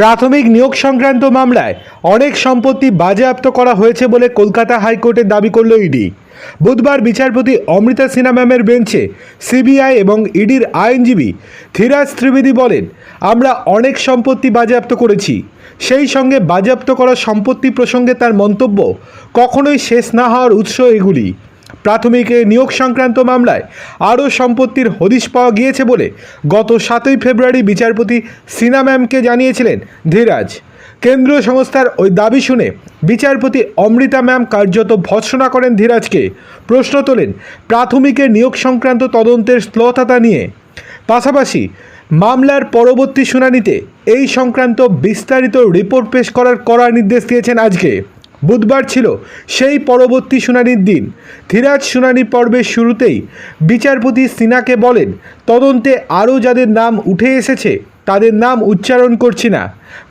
প্রাথমিক নিয়োগ সংক্রান্ত মামলায় অনেক সম্পত্তি বাজেয়াপ্ত করা হয়েছে বলে কলকাতা হাইকোর্টে দাবি করল ইডি। বুধবার বিচারপতি অমৃতা সিনহা ম্যামের বেঞ্চে সিবিআই এবং ইডির আইনজীবী ধীরাজ ত্রিবেদী বলেন, আমরা অনেক সম্পত্তি বাজেয়াপ্ত করেছি। সেই সঙ্গে বাজেয়াপ্ত করা সম্পত্তি প্রসঙ্গে তার মন্তব্য কখনোই শেষ না হওয়ার উৎস এগুলি। প্রাথমিক নিয়োগ সংক্রান্ত মামলায় আরও সম্পত্তির হদিশ পাওয়া গিয়েছে বলে গত সাতই ফেব্রুয়ারি বিচারপতি সিনা ম্যামকে জানিয়েছিলেন ধীরাজ। কেন্দ্রীয় সংস্থার ওই দাবি শুনে বিচারপতি অমৃতা ম্যাম কার্যত ভৎসনা করেন ধীরাজকে। প্রশ্ন তোলেন, প্রাথমিকের নিয়োগ সংক্রান্ত তদন্তের শ্লথতা নিয়ে। পাশাপাশি মামলার পরবর্তী শুনানিতে এই সংক্রান্ত বিস্তারিত রিপোর্ট পেশ করার কড়া নির্দেশ দিয়েছেন আজকে। বুধবার ছিল সেই পরবর্তী শুনানির দিন। ধীরাজ শুনানি পর্বের শুরুতেই বিচারপতি সিনাকে বলেন, তদন্তে আরও যাদের নাম উঠে এসেছে, তাদের নাম উচ্চারণ করছি না।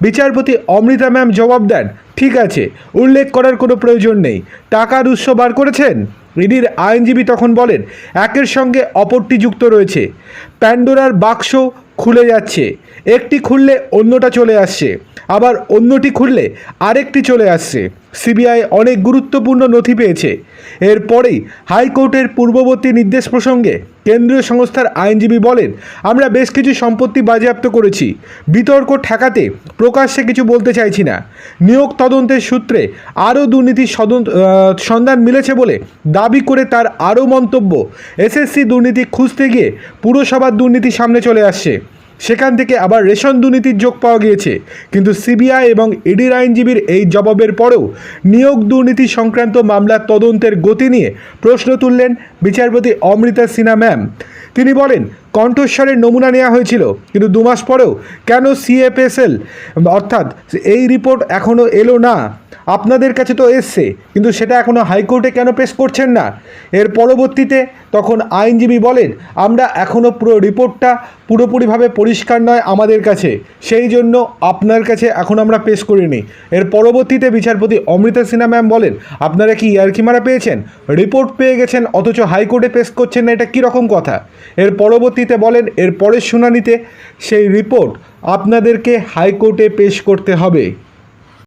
বিচারপতি অমৃতা ম্যাম জবাব দেন, ঠিক আছে, উল্লেখ করার কোনো প্রয়োজন নেই। টাকার উৎস বার করেছেন? ইডির আইনজীবী তখন বলেন, একের সঙ্গে অপরটি যুক্ত রয়েছে। প্যান্ডোরার বাক্স খুলে যাচ্ছে। একটি খুললে অন্যটা চলে আসছে। আবার অন্যটি খুললে আরেকটি চলে আসছে। সিবিআই অনেক গুরুত্বপূর্ণ নথি পেয়েছে। এরপরেই হাইকোর্টের পূর্ববর্তী নির্দেশ প্রসঙ্গে কেন্দ্রীয় সংস্থার আইনজীবী বলেন, আমরা বেশ কিছু সম্পত্তি বাজেয়াপ্ত করেছি। বিতর্ক ঠেকাতে প্রকাশ্যে কিছু বলতে চাইছি না। নিয়োগ তদন্তের সূত্রে আরও দুর্নীতির সন্ধান মিলেছে বলে দাবি করে তার আরও মন্তব্য। এসএসসি দুর্নীতি খুঁজতে গিয়ে পুরসভার দুর্নীতি সামনে চলে আসছে। সেখান থেকে আবার রেশন দুর্নীতির যোগ পাওয়া গিয়েছে। কিন্তু সিবিআই এবং ইডির আইনজীবীর এই জবাবের পরেও নিয়োগ দুর্নীতি সংক্রান্ত মামলা তদন্তের গতি নিয়ে প্রশ্ন তুললেন বিচারপতি অমৃতা সিনহা, ম্যাম। তিনি বলেন কণ্ঠস্বরের নমুনা নেওয়া হয়েছিল, কিন্তু দু মাস পরেও কেন সিএফএসএল অর্থাৎ এই রিপোর্ট এখনও এলো না। আপনাদের কাছে তো এসছে, কিন্তু সেটা এখনও হাইকোর্টে কেন পেশ করছেন না? এর পরবর্তীতে তখন আইনজীবী বলেন, আমরা এখনও পুরো রিপোর্টটা পুরোপুরিভাবে পরিষ্কার নয় আমাদের কাছে। সেই জন্য আপনার কাছে এখন আমরা পেশ করিনি। এর পরবর্তীতে বিচারপতি অমৃতা সিনহা ম্যাম বলেন, আপনারা কি ইয়ারকিমারা পেয়েছেন? রিপোর্ট পেয়ে গেছেন, অথচ হাইকোর্টে পেশ করছেন না, এটা কীরকম কথা? এর পরবর্তীতে বলেন এর পরের শুনানিতে সেই রিপোর্ট আপনাদেরকে হাইকোর্টে পেশ করতে হবে।